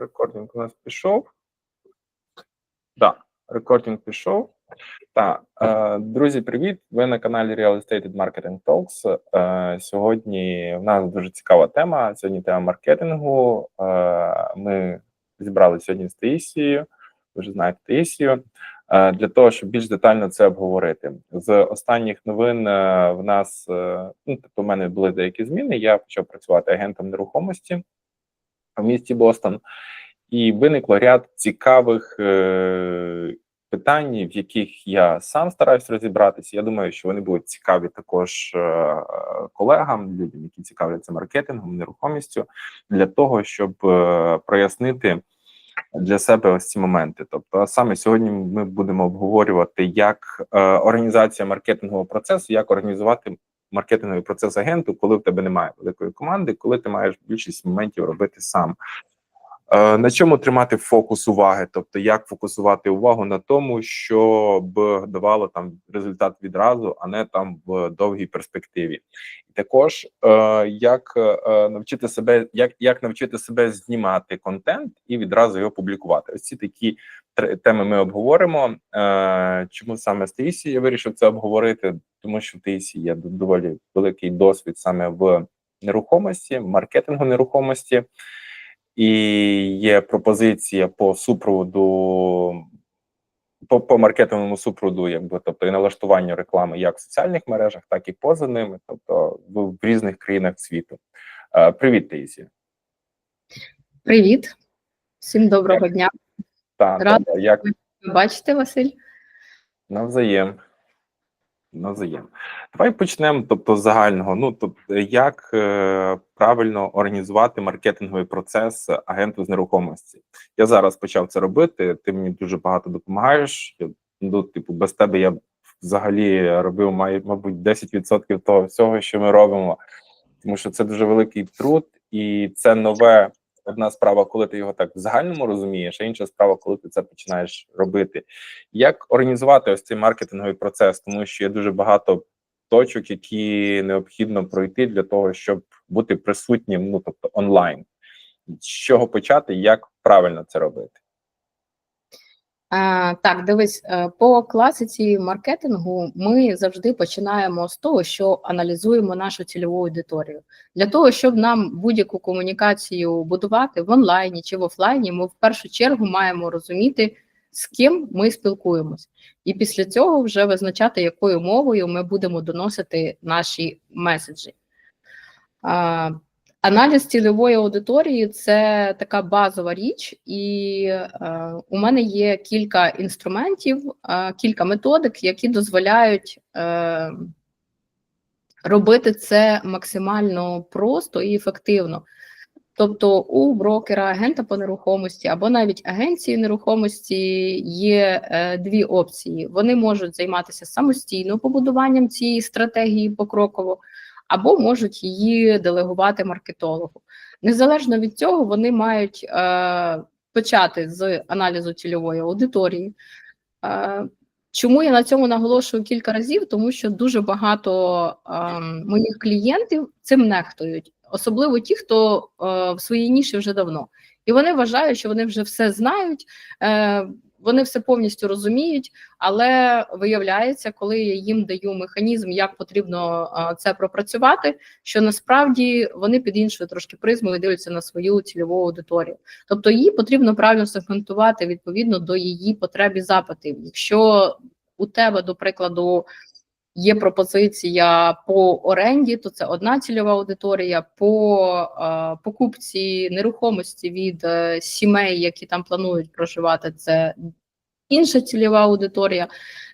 рекординг у нас пішов. Так, рекординг пішов. Так, е, друзі, привіт! Ви на каналі Real Estate Marketing Talks. Е, сьогодні в нас дуже цікава тема. Сьогодні тема маркетингу. Е, ми зібрали сьогодні з Таїсією. Ви вже знаєте Таїсію. Для того, щоб більш детально це обговорити. З останніх новин в нас ну, тобто, у мене були деякі зміни. Я почав працювати агентом нерухомості в місті Бостон, і виникло ряд цікавих е, питань, в яких я сам стараюсь розібратися. Я думаю, що вони будуть цікаві також е, колегам, людям, які цікавляться маркетингом, нерухомістю, для того, щоб е, прояснити для себе ось ці моменти. Тобто, саме сьогодні ми будемо обговорювати, як е, організація маркетингового процесу, як організувати маркетинговий процес агенту, коли в тебе немає великої команди, коли ти маєш більшість моментів робити сам. Е, на чому тримати фокус уваги, тобто як фокусувати увагу на тому, щоб давало там результат відразу, а не там в довгій перспективі, і також е, як е, навчити себе, як як навчити себе знімати контент і відразу його публікувати. Ось ці такі теми ми обговоримо. Е, Чому саме з Таїсі я вирішив це обговорити? Тому що в Таїсі є доволі великий досвід саме в нерухомості, маркетингу нерухомості і є пропозиція по супроводу, по по маркетинговому супроводу, якби тобто і налаштуванню реклами як в соціальних мережах, так і поза ними, тобто в, в різних країнах світу. Е, Привіт, Таїсі. Привіт, всім доброго дня. Так, Рада добре, як бачите, Василь? навзаєм. Навзаєм. Давай почнемо, тобто, з загального. Ну тобто, як е, правильно організувати маркетинговий процес агенту з нерухомості. Я зараз почав це робити. Ти мені дуже багато допомагаєш. Я, ну, типу, без тебе я взагалі робив май, мабуть 10% того всього, що ми робимо, тому що це дуже великий труд, і це нове. Одна справа, коли ти його так в загальному розумієш, а інша справа, коли ти це починаєш робити. Як організувати ось цей маркетинговий процес, тому що є дуже багато точок, які необхідно пройти для того, щоб бути присутнім, ну тобто онлайн. З чого почати, як правильно це робити? Так, дивись, е, по класиці маркетингу ми завжди починаємо з того, що аналізуємо нашу цільову аудиторію. Для того, щоб нам будь-яку комунікацію будувати в онлайні чи в офлайні, ми в першу чергу маємо розуміти, з ким ми спілкуємось, і після цього вже визначати, якою мовою ми будемо доносити наші меседжі. Аналіз цільової аудиторії це така базова річ, і е, у мене є кілька інструментів, е, кілька методик, які дозволяють е, робити це максимально просто і ефективно. Тобто у брокера, агента по нерухомості або навіть агенції нерухомості є е, дві опції. Вони можуть займатися самостійно побудуванням цієї стратегії покроково, або можуть її делегувати маркетологу. Незалежно від цього, вони мають е, почати з аналізу цільової аудиторії. Е, Чому я на цьому наголошую кілька разів? Тому що дуже багато е, моїх клієнтів цим нехтують, особливо ті, хто е, в своїй ніші вже давно, і вони вважають, що вони вже все знають. Е, вони все повністю розуміють, але виявляється, коли я їм даю механізм, як потрібно це пропрацювати, що насправді вони під іншою трошки призмою дивляться на свою цільову аудиторію. Тобто її потрібно правильно сегментувати відповідно до її потреб і запитів. Якщо у тебе, до прикладу, Є пропозиція по оренді, то це одна цільова аудиторія, по е, покупці нерухомості від е, сімей, які там планують проживати, це інша цільова аудиторія.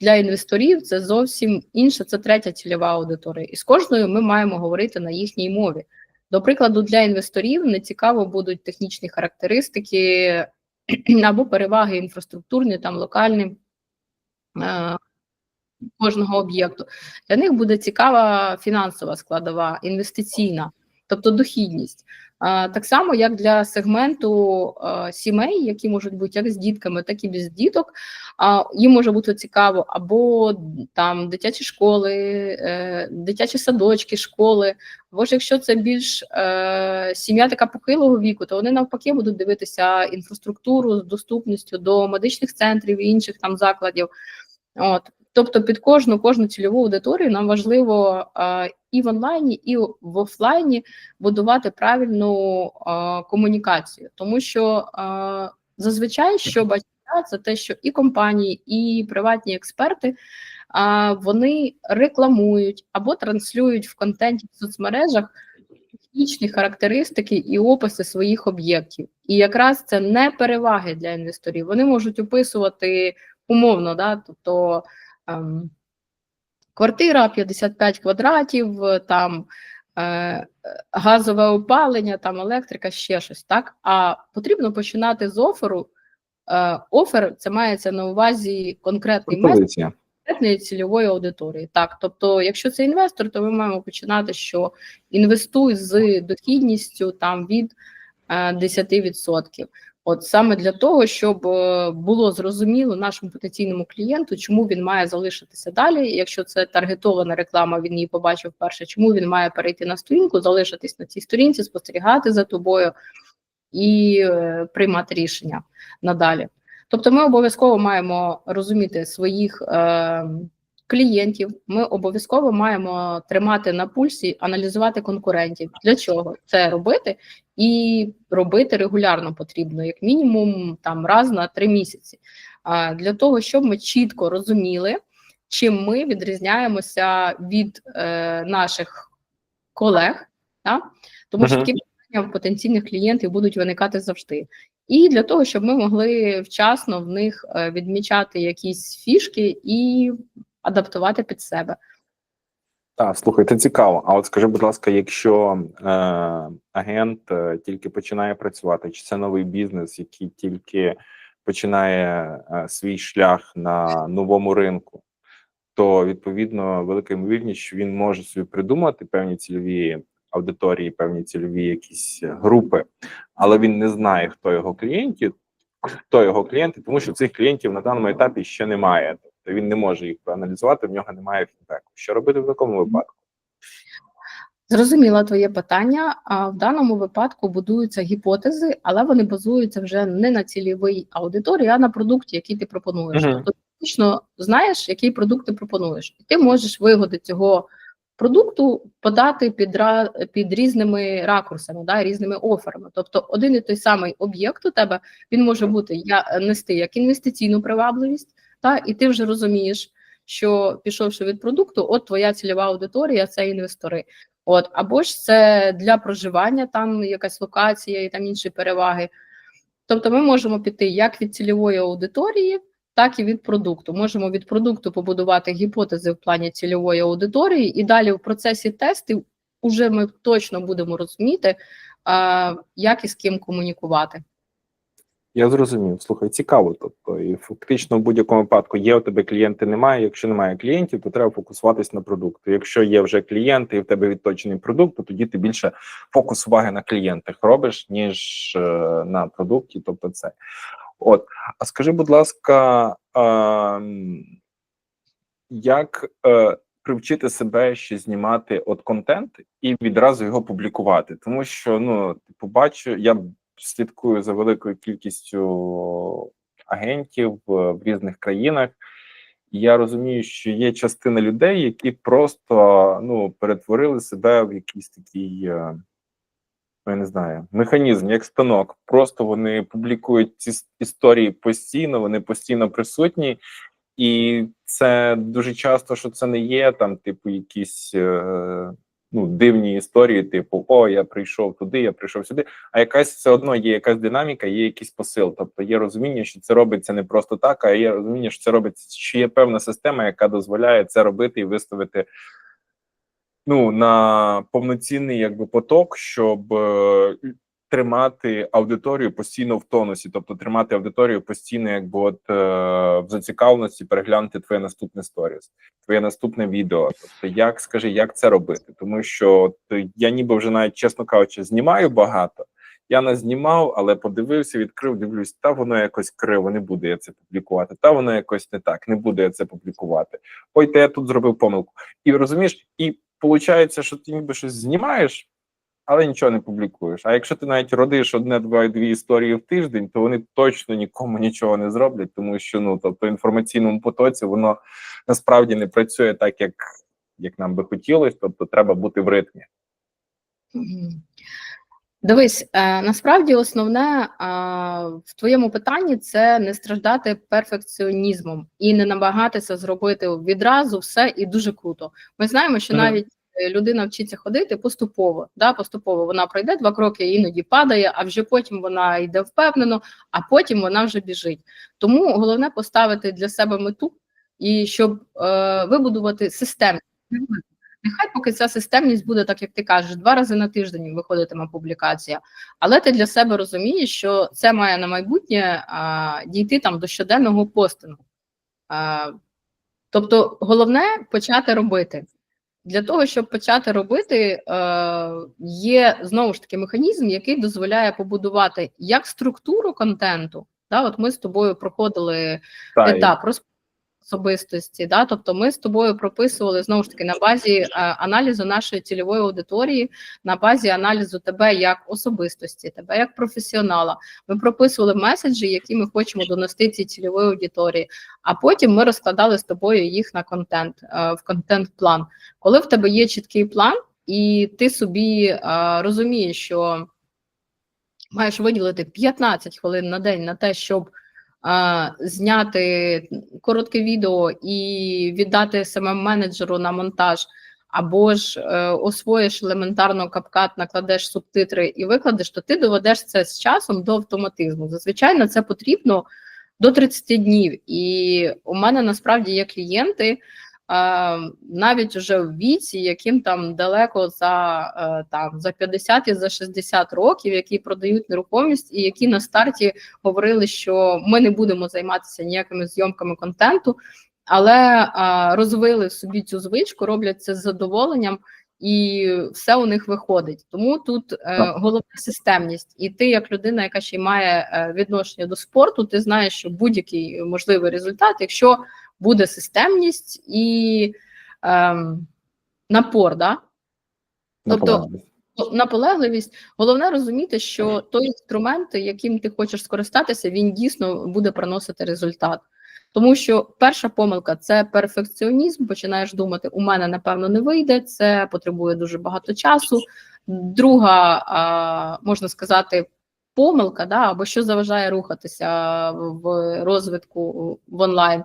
Для інвесторів це зовсім інша, це третя цільова аудиторія. І з кожною ми маємо говорити на їхній мові. До прикладу, для інвесторів не цікаво будуть технічні характеристики або переваги інфраструктурні, там локальні. Кожного об'єкту. Для них буде цікава фінансова складова, інвестиційна, тобто дохідність. Так само, як для сегменту сімей, які можуть бути як з дітками, так і без діток. Їм може бути цікаво або там дитячі школи, е, дитячі садочки, школи. Або ж якщо це більш е, сім'я така похилого віку, то вони навпаки будуть дивитися інфраструктуру з доступністю до медичних центрів і інших там закладів. От. Тобто під кожну кожну цільову аудиторію нам важливо і в онлайні, і в офлайні будувати правильну комунікацію, тому що зазвичай що бачать, це те, що і компанії, і приватні експерти вони рекламують або транслюють в контенті в соцмережах технічні характеристики і описи своїх об'єктів. І якраз це не переваги для інвесторів. Вони можуть описувати умовно, да, тобто квартира 55 квадратів, там е, газове опалення, там електрика, ще щось. Так, а потрібно починати з оферу. Е, офер це мається на увазі конкретний меседж конкретної цільової аудиторії. Так, тобто, якщо це інвестор, то ми маємо починати, що інвестуй з дохідністю там від е, 10%. От саме для того, щоб е, було зрозуміло нашому потенційному клієнту, чому він має залишитися далі. Якщо це таргетована реклама, він її побачив перше, чому він має перейти на сторінку, залишитись на цій сторінці, спостерігати за тобою і е, приймати рішення надалі. Тобто, ми обов'язково маємо розуміти своїх е, клієнтів. Ми обов'язково маємо тримати на пульсі, аналізувати конкурентів. Для чого це робити? І робити регулярно потрібно, як мінімум, там раз на три місяці. Для того, щоб ми чітко розуміли, чим ми відрізняємося від е, наших колег, да? тому що такі питання в потенційних клієнтів будуть виникати завжди. І для того, щоб ми могли вчасно в них е, відмічати якісь фішки і адаптувати під себе. Так, слухай, це цікаво. А от скажи, будь ласка, якщо е, агент е, тільки починає працювати, чи це новий бізнес, який тільки починає е, свій шлях на новому ринку, то відповідно велика ймовірність, що він може собі придумати певні цільові аудиторії, певні цільові якісь групи, але він не знає, хто його клієнти, хто його клієнти, тому що цих клієнтів на даному етапі ще немає. Тобто він не може їх проаналізувати, в нього немає фідбеку. Що робити в такому випадку? Зрозуміла твоє питання. А в даному випадку будуються гіпотези, але вони базуються вже не на цільовій аудиторії, а на продукті, який ти пропонуєш. Тобто, ти точно знаєш, який продукт ти пропонуєш, і ти можеш вигоди цього продукту подати під під різними ракурсами, да, різними оферами. Тобто, один і той самий об'єкт у тебе він може бути я нести як інвестиційну привабливість, та і ти вже розумієш, що пішовши від продукту, от твоя цільова аудиторія це інвестори. От, або ж це для проживання, там якась локація і там інші переваги. Тобто, ми можемо піти як від цільової аудиторії, так і від продукту. Можемо від продукту побудувати гіпотези в плані цільової аудиторії, і далі в процесі тестів уже ми точно будемо розуміти, як і з ким комунікувати. Я зрозумів. Слухай, цікаво. Тобто, і фактично в будь-якому випадку є у тебе клієнти, немає. Якщо немає клієнтів, то треба фокусуватись на продукти. Якщо є вже клієнти і в тебе відточений продукт, то тоді ти більше фокус уваги на клієнтах робиш, ніж е, на продукті. Тобто, це от. А скажи, будь ласка, е, як е, привчити себе ще знімати от контент і відразу його публікувати? Тому що ну, типу, бачу, я слідкую за великою кількістю агентів е, в різних країнах. І я розумію, що є частина людей, які просто ну перетворили себе в якийсь такий, е, ну, я не знаю, механізм, як станок. Просто вони публікують ці історії постійно, вони постійно присутні, і це дуже часто, що це не є там, типу, якісь е, ну, дивні історії, типу, о, я прийшов туди, я прийшов сюди. А якась все одно є якась динаміка, є якийсь посил. Тобто є розуміння, що це робиться не просто так, а є розуміння, що це робиться, що є певна система, яка дозволяє це робити і виставити ну, на повноцінний якби поток, щоб е, тримати аудиторію постійно в тонусі, тобто тримати аудиторію постійно, якби от е, в зацікавленості переглянути твоє наступне сторіс, твоє наступне відео. Тобто, як скажи, як це робити? Тому що от, я ніби вже навіть чесно кажучи, знімаю багато. Я не знімав, але подивився, відкрив, дивлюсь, та воно якось криво, не буде я це публікувати. Та воно якось не так, не буде я це публікувати. Ой, та я тут зробив помилку. І розумієш, і виходить, що ти ніби щось знімаєш, але нічого не публікуєш. А якщо ти навіть родиш одне, два, дві історії в тиждень, то вони точно нікому нічого не зроблять, тому що ну тобто інформаційному потоці воно насправді не працює так, як, як нам би хотілося. Тобто, треба бути в ритмі. Дивись, е, насправді основне е, в твоєму питанні це не страждати перфекціонізмом і не намагатися зробити відразу все і дуже круто. Ми знаємо, що навіть людина вчиться ходити поступово. Да, поступово вона пройде два кроки, іноді падає, а вже потім вона йде впевнено, а потім вона вже біжить. Тому головне поставити для себе мету і щоб е, вибудувати систему. Нехай поки ця системність буде, так як ти кажеш, два рази на тиждень виходитиме публікація, але ти для себе розумієш, що це має на майбутнє а, дійти там до щоденного постингу. А, тобто, головне почати робити. Для того, щоб почати робити, е, є знову ж таки механізм, який дозволяє побудувати як структуру контенту. Да, от ми з тобою проходили так. етап розп- особистості. Да? Тобто ми з тобою прописували знову ж таки на базі е, аналізу нашої цільової аудиторії, на базі аналізу тебе як особистості, тебе як професіонала. Ми прописували меседжі, які ми хочемо донести цій цільової аудиторії. А потім ми розкладали з тобою їх на контент е, в контент-план. Коли в тебе є чіткий план, і ти собі е, розумієш, що маєш виділити 15 хвилин на день на те, щоб зняти коротке відео і віддати саме менеджеру на монтаж, або ж е, освоїш елементарно капкат, накладеш субтитри і викладеш, то ти доведеш це з часом до автоматизму. Зазвичай на це потрібно до 30 днів. І у мене насправді є клієнти. Е, Навіть вже в віці, яким там далеко за е, там за 50 і за 60 років, які продають нерухомість, і які на старті говорили, що ми не будемо займатися ніякими зйомками контенту, але розвили собі цю звичку, роблять це з задоволенням, і все у них виходить. Тому тут е, головна системність. І ти, як людина, яка ще й має е, відношення до спорту, ти знаєш, що будь-який можливий результат, якщо буде системність і ем, напор, да? тобто- наполегливість. наполегливість. Головне розуміти, що той інструмент, яким ти хочеш скористатися, він дійсно буде приносити результат. Тому що перша помилка це перфекціонізм. Починаєш думати, у мене напевно не вийде, це потребує дуже багато часу. Друга, можна сказати, помилка, да, або що заважає рухатися в розвитку в онлайн,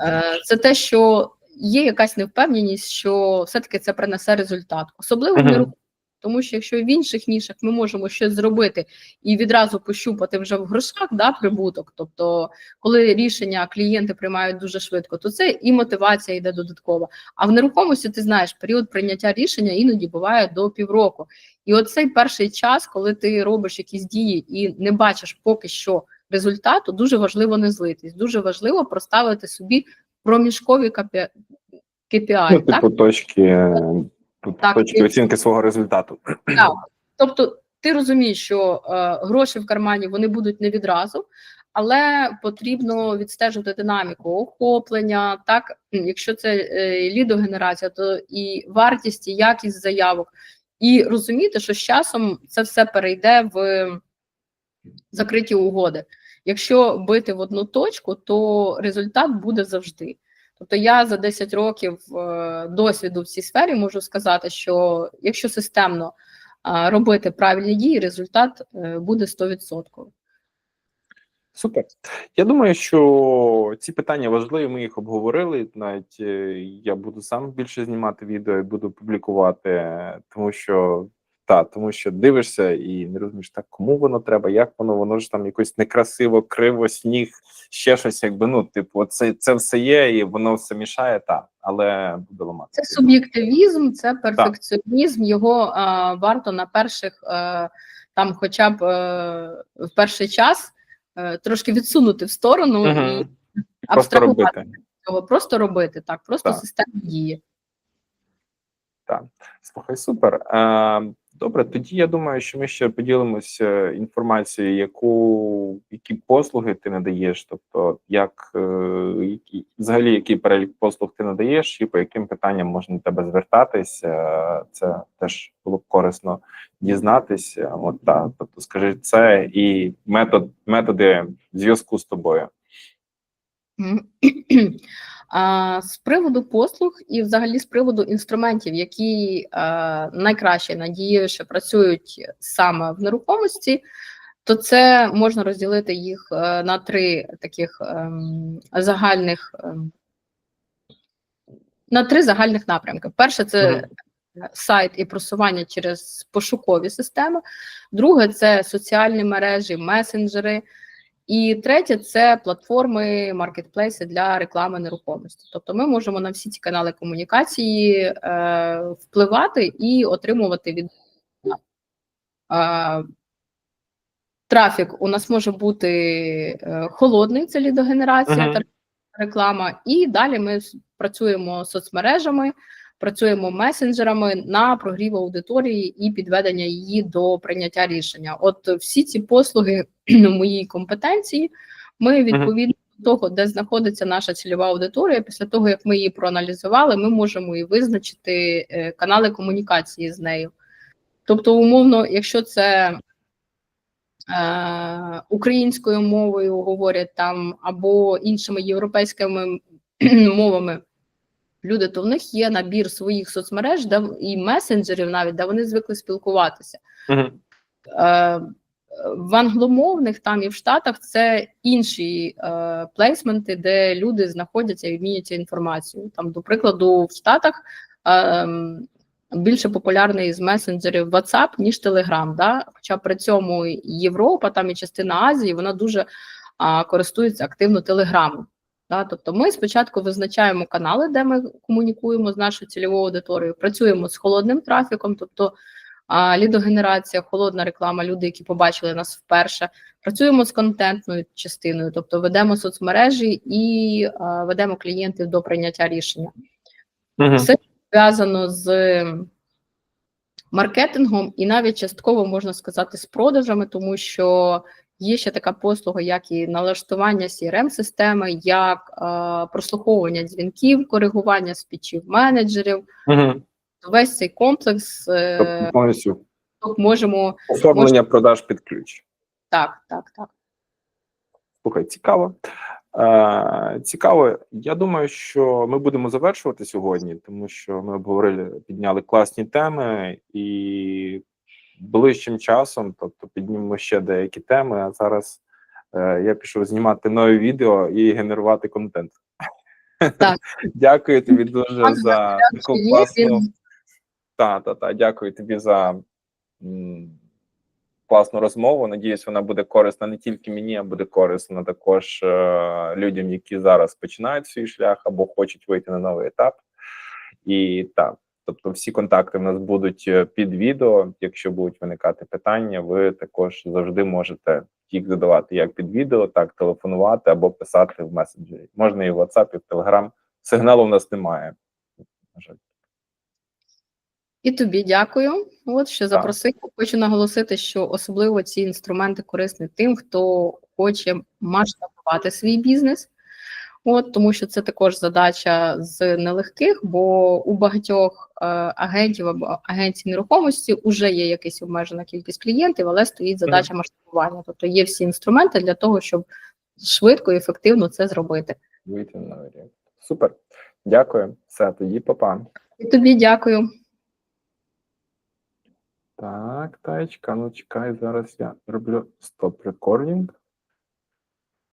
е, це те, що є якась невпевненість, що все-таки це принесе результат, особливо в нерухомості. Тому що якщо в інших нішах ми можемо щось зробити і відразу пощупати вже в грошах да, прибуток, тобто коли рішення клієнти приймають дуже швидко, то це і мотивація йде додаткова. А в нерухомості ти знаєш, період прийняття рішення іноді буває до півроку. І оцей перший час, коли ти робиш якісь дії і не бачиш поки що результату, дуже важливо не злитись. Дуже важливо проставити собі проміжкові KPI, Ну, так? типу, точки, е, Так, точки і- оцінки свого результату. Так. Тобто, ти розумієш, що е, гроші в кармані вони будуть не відразу, але потрібно відстежувати динаміку охоплення. Так, якщо це е, лідогенерація, то і вартість, і якість заявок, і розуміти, що з часом це все перейде в закриті угоди. Якщо бити в одну точку, то результат буде завжди. Тобто я за 10 років е, досвіду в цій сфері можу сказати, що якщо системно е, робити правильні дії, результат е, буде 100%. Супер. Я думаю, що ці питання важливі. Ми їх обговорили. Навіть я буду сам більше знімати відео і буду публікувати, тому що та, тому що дивишся і не розумієш, так кому воно треба, як воно, воно ж там якось некрасиво, криво, сніг, ще щось, якби ну, типу, це, це все є, і воно все мішає, так, але буде ламати. Це суб'єктивізм, це перфекціонізм. Його е, варто на перших е, там, хоча б е, в перший час е, трошки відсунути в сторону і Просто абстрагувати цього, просто робити так, просто Так. система діє. Слухай, супер. Е, добре, тоді я думаю, що ми ще поділимося інформацією, яку які послуги ти надаєш, тобто як е, які, взагалі який перелік послуг ти надаєш, і по яким питанням можна до тебе звертатись. Е, це теж було б корисно дізнатися. От так, тобто, скажи це і метод методи зв'язку з тобою. А, з приводу послуг і взагалі з приводу інструментів, які найкраще надіюще працюють саме в нерухомості, то це можна розділити їх е, на три таких ем, загальних ем, на три загальних напрямки. Перше, це сайт і просування через пошукові системи. Друге це соціальні мережі, месенджери. І третє це платформи, маркетплейси для реклами нерухомості. Тобто ми можемо на всі ці канали комунікації е, впливати і отримувати від е, трафік. У нас може бути е, холодний, це лідогенерація Мгм. та реклама. І далі ми працюємо з соцмережами, працюємо месенджерами на прогрів аудиторії і підведення її до прийняття рішення. От всі ці послуги моїй компетенції. Ми відповідно до того, де знаходиться наша цільова аудиторія, після того як ми її проаналізували, ми можемо і визначити е, канали комунікації з нею. Тобто, умовно, якщо це е, українською мовою говорять там або іншими європейськими мовами люди, то в них є набір своїх соцмереж де, і месенджерів навіть, де вони звикли спілкуватися. Мгм. Е, в англомовних там і в Штатах це інші е, плейсменти, де люди знаходяться і вміють інформацію. Там, до прикладу, в Штатах е, ем, більше популярний з месенджерів WhatsApp, ніж Telegram. Да? Хоча при цьому Європа, там і частина Азії, вона дуже а, користується активно Телеграмом. Да? Тобто ми спочатку визначаємо канали, де ми комунікуємо з нашою цільовою аудиторією, працюємо з холодним трафіком, тобто а, лідогенерація, холодна реклама, люди, які побачили нас вперше. Працюємо з контентною частиною, тобто ведемо соцмережі і а, ведемо клієнтів до прийняття рішення. Мгм. Все зв'язано з маркетингом і навіть частково можна сказати з продажами, тому що є ще така послуга, як і налаштування crm системи як е, прослуховування дзвінків, коригування спічів менеджерів. Мгм. Весь цей комплекс е, Тобто повністю можемо оформлення продаж під ключ. так, так, так. Слухай, цікаво. Е, цікаво. Я думаю, що ми будемо завершувати сьогодні, тому що ми обговорили, підняли класні теми і ближчим часом, тобто піднімемо ще деякі теми. А зараз е, я пішов знімати нові відео і генерувати контент. Так. Дякую тобі дуже Пане за таку класну. Та, та, та, дякую тобі за м, класну розмову. Надіюсь, вона буде корисна не тільки мені, а буде корисна також е, людям, які зараз починають свій шлях або хочуть вийти на новий етап. І так, тобто, всі контакти в нас будуть е, під відео. Якщо будуть виникати питання, ви також завжди можете їх задавати як під відео, так телефонувати або писати в месенджері. Можна і в WhatsApp, і в Telegram. Сигналу в нас немає. На жаль. І тобі дякую. От що запросив. Хочу наголосити, що особливо ці інструменти корисні тим, хто хоче масштабувати свій бізнес. От тому, що це також задача з нелегких, бо у багатьох агентів або агенцій нерухомості вже є якась обмежена кількість клієнтів, але стоїть задача масштабування. Тобто є всі інструменти для того, щоб швидко і ефективно це зробити. Вийти на новий. Супер. Дякую. Все, тоді папа. І тобі дякую. Так, таєчка, ну чекай, зараз я роблю стоп рекордінг.